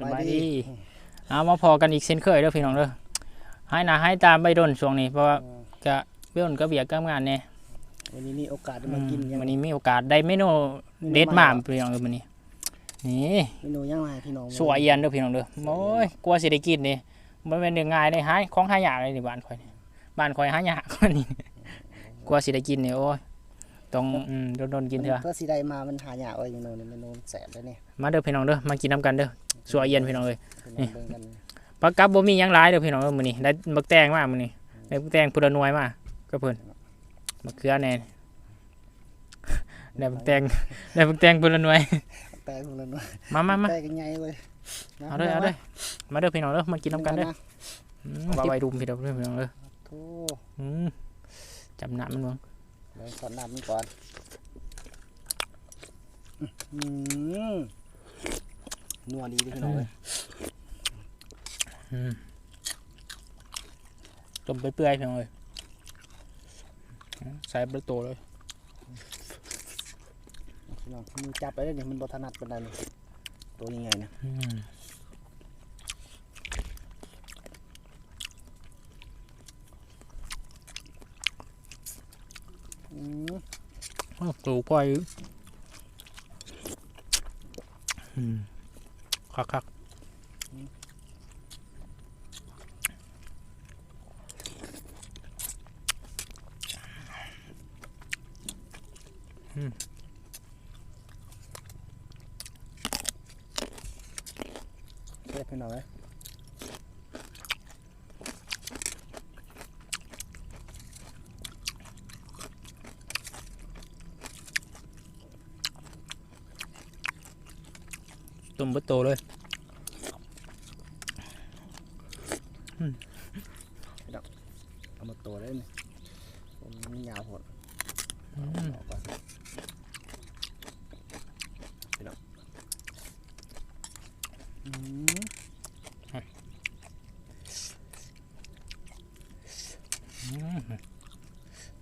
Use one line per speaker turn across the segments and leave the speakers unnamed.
สบายดีเอามาพอกันอีกเช่นเคยเด้อพี่น้องเด้อให้หนาให้ตามใบดนช่วงนี้เพราะว่าจะเบี้ยนก็เบียกกับงานเนี่ย
วันนี้มีโอกาสได้
อื
มามกินยัง
วันนี้มีโอกาสได้เมนูเด็ดมากพี่น้องเด้อมื้อนี้นี่
เมนูยังไงพี่น้อง
สวยเอียนเด้อพี่น้องเด้อโอ้ยกลัวสิได้กินนี่บ่แม่นเรื่องง่ายเด้หาของหายากเลยนี่บ้านข่อยนี่บ้านข่อยหายากกว่านี้กลัวสิได้กินนี่โอ้ย ต้องอืมโดนๆกินเถอะ
เพื่อสีได้มามันหายากเอ้ยเมนูนี้เมนูแสบเลยเนี่ย
มาเด้อพี่น้องเด้อมากินน้ำกันเด้อสวยเอียนพี่น้องเอ้ย
พี่น้องเบิ่งกัน
ปลากับบ่มีหยังหลายเด้อพี่น้องเอ้ยมื้อนี้ได้บักแตงมามื้อนี้ได้บักแตงพุละหน่วยมาก็เพิ่นมะเขือแน่ได้บักแตงได้บักแตงพุละหน่วย
แปลงของเราเนาะ
มามามา
แปลงกันใหญ่เว้ยนะ
เอาเด้อเอาเด้อมาเด้อพี่น้องเด้อมากินน้ำกันเด้อ
นะ
อืมว่าไว้รุมพี่น้องเด้อพี่น้องเด้อ
โธ่
อืมจำหน้ามันบ่
เดี๋ยวสอนน้ำมันก่อนอืมนัวดีเด้อพี่น้องเอ้ย
อืมต้มเปื่อยๆพี่น้องเอ้ยอืมใส่เบลโตเลย
พี่น้องมือจับไปเลยเนี่ยมันบ่ถนัดปานใดนี่ตัวยังไงนะ
โอ้ตูปล่อยอืมคัก
เสียพี่น้องเอ้
ต้มเบดโตเลย
เอามาตัวได้เนี่ยผมมันยาวโหด
อืม
ออกก่อนพี่น้องอืม
อืม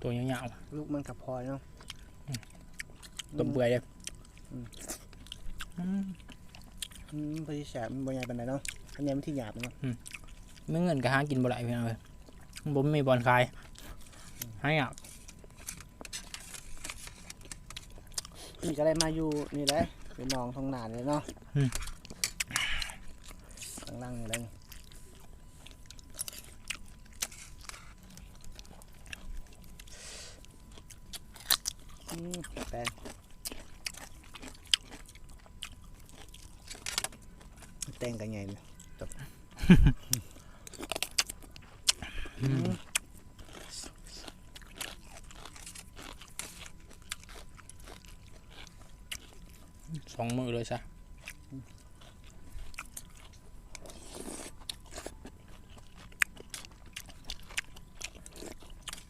ตัวยาว
ลูกมันกับพลอยเนาะ
ๆต้มเปื่อยเลย
อืม
อืม
อืมพอดีแสบมันบใหญ่ปานใดเนาะอันนี้มันที่หยาบเนาะ
ไม่เงินก็หากินบ่ไหลพี่น้องเลยผมมีบอลคายหายาก
นี่ก็ได้มาอยู่นี่แหละเป็นหน้องทองหนานเลยเนาะข้างล่างนี่แหละนี่อืมแปลง แตงกันใหญ่เลยจบ
อืมสองมือเลยซะ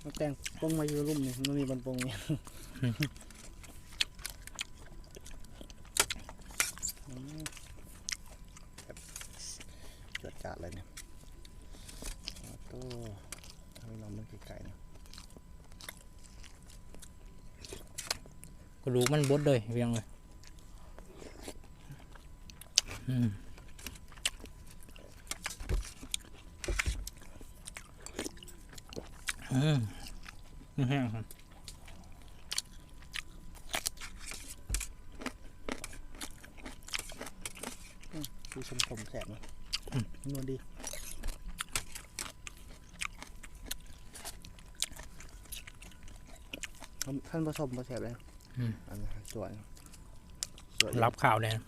มันแต่งปงมาอยู่รุ่มนี่มันมีบนปงนี่อืมแบบจวดจัดเลยเนี่ยโอ้โหทำให้น้องมันไกลๆนะ
ก็รู้มันบดเลยเพียงเลยอืมอืมแห้งครับ
คือชมผมแสบเนาะนวลดีท่านผสมผสมเลย อันนี้สวยสวย
รับข่าวเนี่ย
ฮะ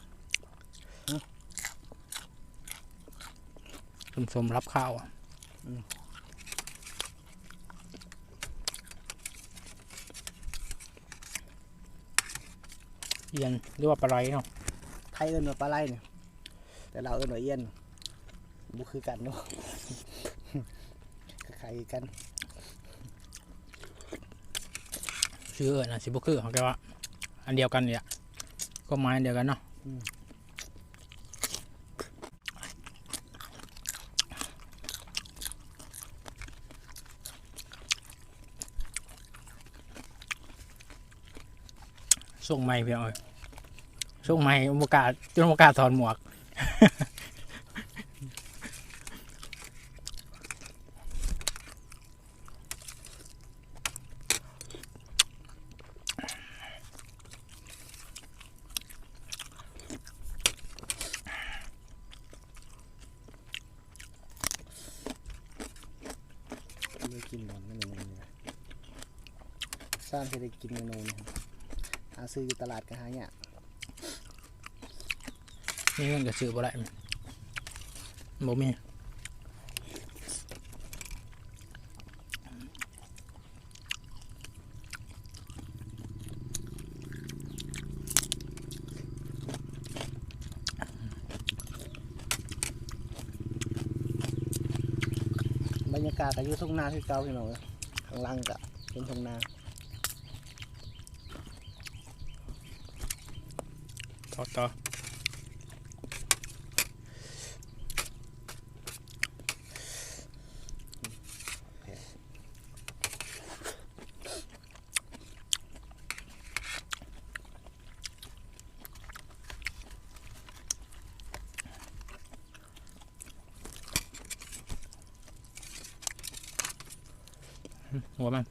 สมสมรับข่าวอะ
อืม
เอียนหรือว่าปลาไหลเนาะ
ไทยเอิ้นว่าปลาไหลเนี่ย แต่เราเอิ้นว่าเอี้ยนบุคือกันเนาะคล้ายๆกัน
ชื่อเอิญนะสิบุคือของแกว่า อันเดียวกันเนี่ยก็ไม้อันเดียวกันเนาะส่งไม้เพียงเอ้ยส่งไม้โอกาสจนโอกาสถอนหมวก
กินบอลเมนูนี้นะสร้างเศรษฐกินเมนูนี้ครับหาซื้ออยู่ตลาดก็หายาก
นี่มันก็ซื้อบ่ได้บ่มี
กากอยู่ทุ่งนาที่เก่าพี่น้องเอ้ยข้างล่างก็เป็นทุ่งนา
ต่อต่อ หัวมัน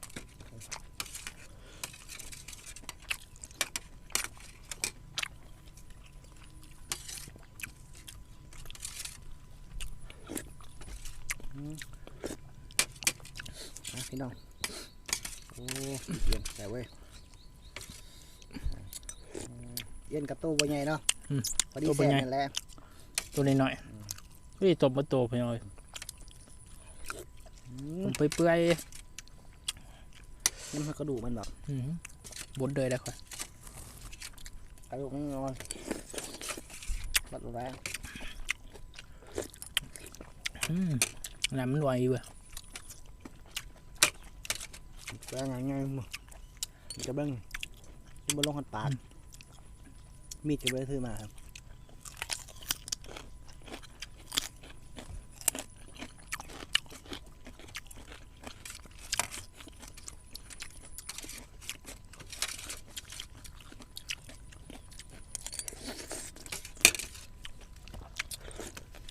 นะพี่น้อง โอ้เย็นแต่เว้ยเย็นกับตู้บ่ใหญ่เนาะพอดีแซ่บนั่นแหละ
ตัวน้อยๆเฮ้ยตบมาโตไปหน่อย
อื
ผมมเปื่อย
น้ำมันกระดูกมันแบบ
ๆอื้อหือบดเลยได้ค่อย
กระดูกมันนอนบัดแรง
อืมน้ำมันไหวอยู่เว้ย
แรงไงไงมึงมันจะเบิ้งมันบนลงหันปากมีดจะไปซื้อมาครับ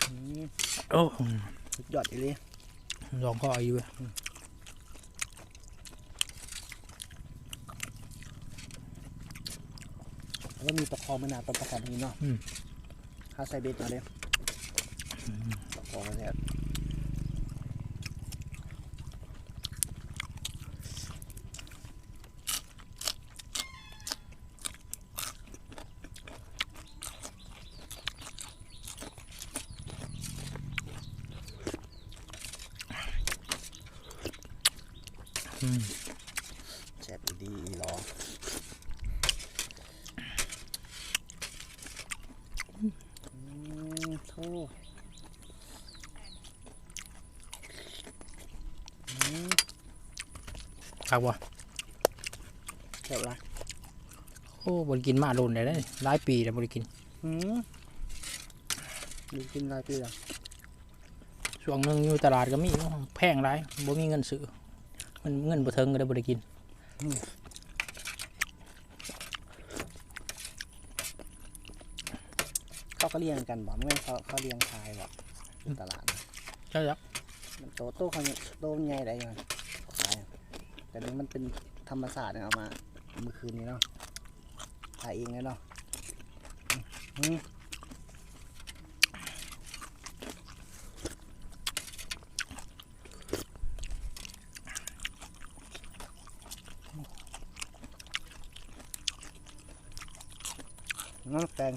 อืม
โอ้
สุดยอดอีเลย
ลองข้ออยู่เว้ย
แล้วมีประคองไม่นานตอนประคองนี้เนาะข้าใส่เบ็ดมาเลยประคองมาแแซ่บอีดีอีหรออืมโธ่อืม
ครับวะ
แซ่บละ
โอ้บริกินมาโดนได้เลยหลายปีแล้วบริกิน
อืมดูกินหลายปีแล้ว
ช่วงหนึงอยู่ตลาดก็มีแพงไรบ่มีเงินซื้อ มันเงินบ่เทิงก็ได้บริกิน
เขาก็เลี้ยงกันบ่ไม่นเขาเขาเลี้ยงขายบ่ในตลาดนะ
ใช่แล้ว
มันโตโตเขาเนี่ยโตมันใหญ่ได้ยังขายแต่นี้มันเป็นธรรมศาสตร์เนี่ยเอามาเมื่อคืนนี้เนาะถ่ายเองเลยเนาะ น้ำแตง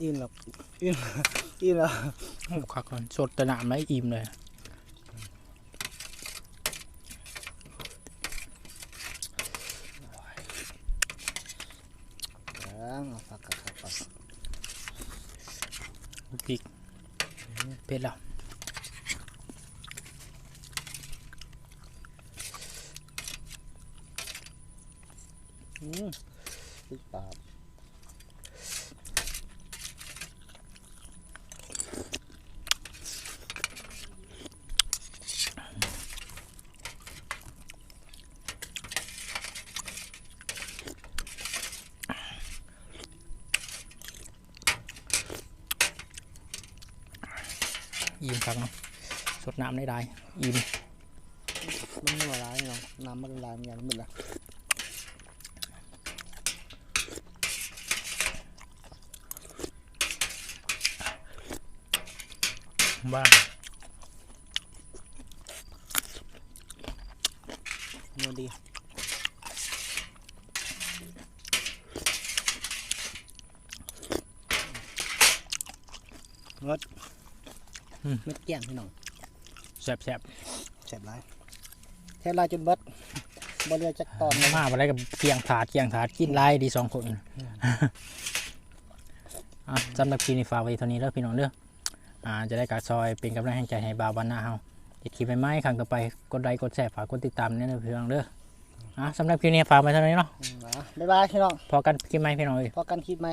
อิ่มแล้วอิ่มอิ่มแล้ว
โอ้คักก่อนสดแต่น้ำไรอิ่มเลย
ยังเอาฝักกับฝัก
พริกเผ็ดแล้ว
ติดปาก
อิ่มคักเนาะสดน้ำได้ได้อิ่ม
มันไม่ละลายเนาะน้ำมันละลายมันยังไมึนละ
บ้า
นัวดีรสเม็ดแก้มพี่น้อง
แซ่บแซ่บ
แซ่บหลายแทบลายจนเบิดบ่เหลือจักตอนเลย
มาอะไรกับเกียงถาดเกียงถาดกินไล่ดีสองคนอะสำหรับคลิปนี้ฝากไว้เท่านี้แล้วพี่น้องเด้อ อ่าจะได้การซอยเป็นกำลังใจให้บาวบ้านหน้าเฮาจะคลิปไปไหมครั้งต่อไปกดไลค์กดแชร์ฝากกดติดตามเนี่ยนะพี่น้องเด้ออะสำหรับคลิปนี้ฝากไว้เท่านี้เนาะ
อืมอะบ๊ายบายพี่น้อง
พอกันคลิปไหมพี่น้องเอ้ย
พอกันคิดไหม